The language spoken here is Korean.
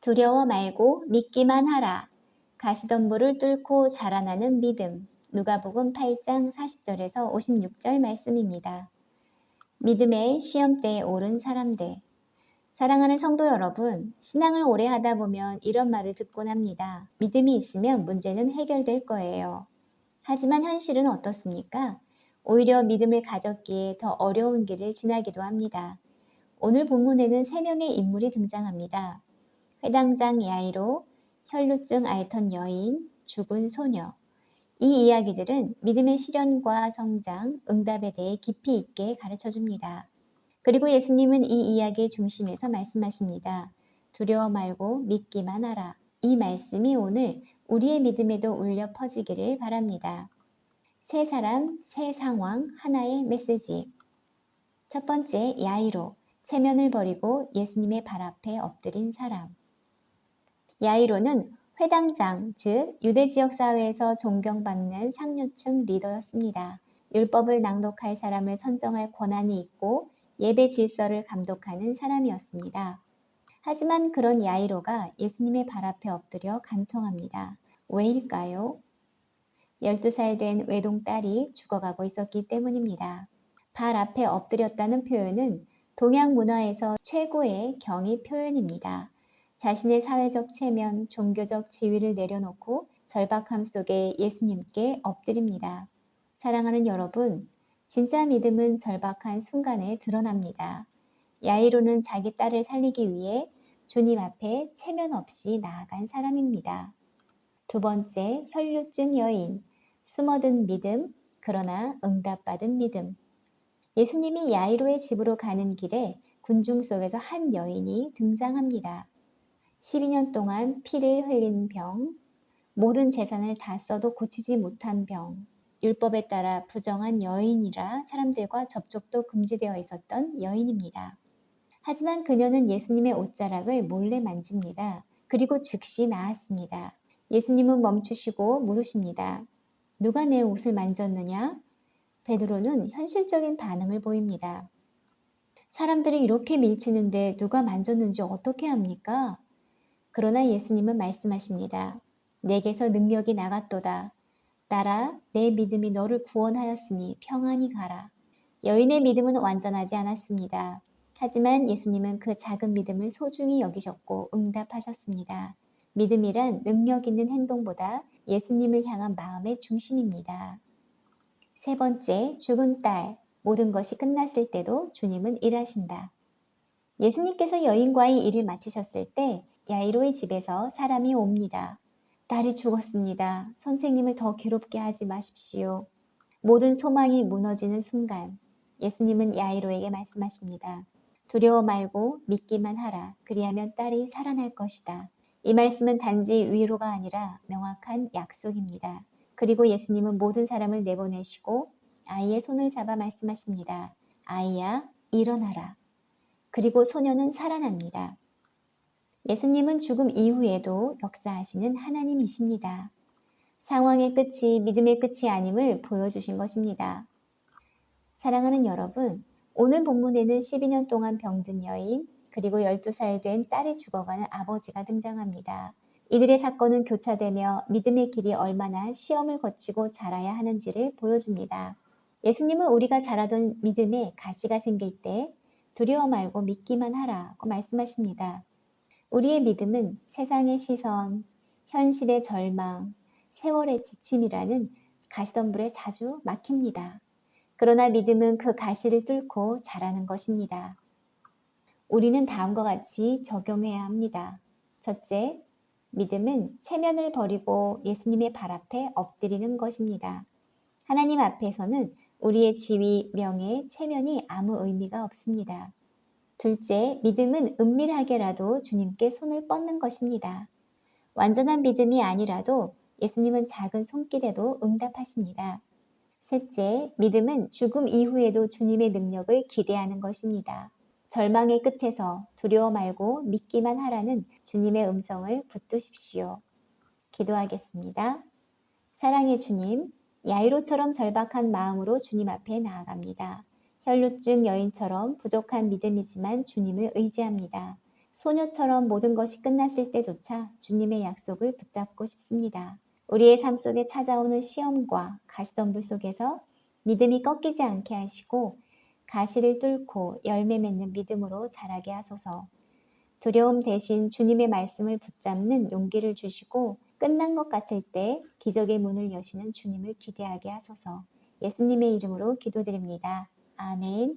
두려워 말고 믿기만 하라. 가시덤불을 뚫고 자라나는 믿음. 누가복음 8장 40절에서 56절 말씀입니다. 믿음의 시험대에 오른 사람들. 사랑하는 성도 여러분, 신앙을 오래 하다 보면 이런 말을 듣곤 합니다. 믿음이 있으면 문제는 해결될 거예요. 하지만 현실은 어떻습니까? 오히려 믿음을 가졌기에 더 어려운 길을 지나기도 합니다. 오늘 본문에는 세 명의 인물이 등장합니다. 회당장 야이로, 혈루증 앓던 여인, 죽은 소녀. 이 이야기들은 믿음의 실현과 성장, 응답에 대해 깊이 있게 가르쳐 줍니다. 그리고 예수님은 이 이야기의 중심에서 말씀하십니다. 두려워 말고 믿기만 하라. 이 말씀이 오늘 우리의 믿음에도 울려 퍼지기를 바랍니다. 세 사람, 세 상황, 하나의 메시지. 첫 번째, 야이로. 체면을 버리고 예수님의 발 앞에 엎드린 사람. 야이로는 회당장, 즉 유대 지역 사회에서 존경받는 상류층 리더였습니다. 율법을 낭독할 사람을 선정할 권한이 있고 예배 질서를 감독하는 사람이었습니다. 하지만 그런 야이로가 예수님의 발 앞에 엎드려 간청합니다. 왜일까요? 12살 된 외동딸이 죽어가고 있었기 때문입니다. 발 앞에 엎드렸다는 표현은 동양 문화에서 최고의 경의 표현입니다. 자신의 사회적 체면, 종교적 지위를 내려놓고 절박함 속에 예수님께 엎드립니다. 사랑하는 여러분, 진짜 믿음은 절박한 순간에 드러납니다. 야이로는 자기 딸을 살리기 위해 주님 앞에 체면 없이 나아간 사람입니다. 두 번째, 혈류증 여인, 숨어든 믿음, 그러나 응답받은 믿음. 예수님이 야이로의 집으로 가는 길에 군중 속에서 한 여인이 등장합니다. 12년 동안 피를 흘린 병, 모든 재산을 다 써도 고치지 못한 병, 율법에 따라 부정한 여인이라 사람들과 접촉도 금지되어 있었던 여인입니다. 하지만 그녀는 예수님의 옷자락을 몰래 만집니다. 그리고 즉시 나았습니다. 예수님은 멈추시고 물으십니다. 누가 내 옷을 만졌느냐? 베드로는 현실적인 반응을 보입니다. 사람들이 이렇게 밀치는데 누가 만졌는지 어떻게 합니까? 그러나 예수님은 말씀하십니다. 내게서 능력이 나갔도다. 따라 내 믿음이 너를 구원하였으니 평안히 가라. 여인의 믿음은 완전하지 않았습니다. 하지만 예수님은 그 작은 믿음을 소중히 여기셨고 응답하셨습니다. 믿음이란 능력 있는 행동보다 예수님을 향한 마음의 중심입니다. 세 번째, 죽은 딸. 모든 것이 끝났을 때도 주님은 일하신다. 예수님께서 여인과의 일을 마치셨을 때 야이로의 집에서 사람이 옵니다. 딸이 죽었습니다. 선생님을 더 괴롭게 하지 마십시오. 모든 소망이 무너지는 순간 예수님은 야이로에게 말씀하십니다. 두려워 말고 믿기만 하라. 그리하면 딸이 살아날 것이다. 이 말씀은 단지 위로가 아니라 명확한 약속입니다. 그리고 예수님은 모든 사람을 내보내시고 아이의 손을 잡아 말씀하십니다. 아이야, 일어나라. 그리고 소녀는 살아납니다. 예수님은 죽음 이후에도 역사하시는 하나님이십니다. 상황의 끝이 믿음의 끝이 아님을 보여주신 것입니다. 사랑하는 여러분, 오늘 본문에는 12년 동안 병든 여인, 그리고 12살 된 딸이 죽어가는 아버지가 등장합니다. 이들의 사건은 교차되며 믿음의 길이 얼마나 시험을 거치고 자라야 하는지를 보여줍니다. 예수님은 우리가 자라던 믿음에 가시가 생길 때 두려워 말고 믿기만 하라고 말씀하십니다. 우리의 믿음은 세상의 시선, 현실의 절망, 세월의 지침이라는 가시덤불에 자주 막힙니다. 그러나 믿음은 그 가시를 뚫고 자라는 것입니다. 우리는 다음과 같이 적용해야 합니다. 첫째, 믿음은 체면을 버리고 예수님의 발 앞에 엎드리는 것입니다. 하나님 앞에서는 우리의 지위, 명예, 체면이 아무 의미가 없습니다. 둘째, 믿음은 은밀하게라도 주님께 손을 뻗는 것입니다. 완전한 믿음이 아니라도 예수님은 작은 손길에도 응답하십니다. 셋째, 믿음은 죽음 이후에도 주님의 능력을 기대하는 것입니다. 절망의 끝에서 두려워 말고 믿기만 하라는 주님의 음성을 붙드십시오. 기도하겠습니다. 사랑의 주님, 야이로처럼 절박한 마음으로 주님 앞에 나아갑니다. 혈루증 여인처럼 부족한 믿음이지만 주님을 의지합니다. 소녀처럼 모든 것이 끝났을 때조차 주님의 약속을 붙잡고 싶습니다. 우리의 삶 속에 찾아오는 시험과 가시덤불 속에서 믿음이 꺾이지 않게 하시고 가시를 뚫고 열매 맺는 믿음으로 자라게 하소서. 두려움 대신 주님의 말씀을 붙잡는 용기를 주시고 끝난 것 같을 때 기적의 문을 여시는 주님을 기대하게 하소서. 예수님의 이름으로 기도드립니다. 아멘.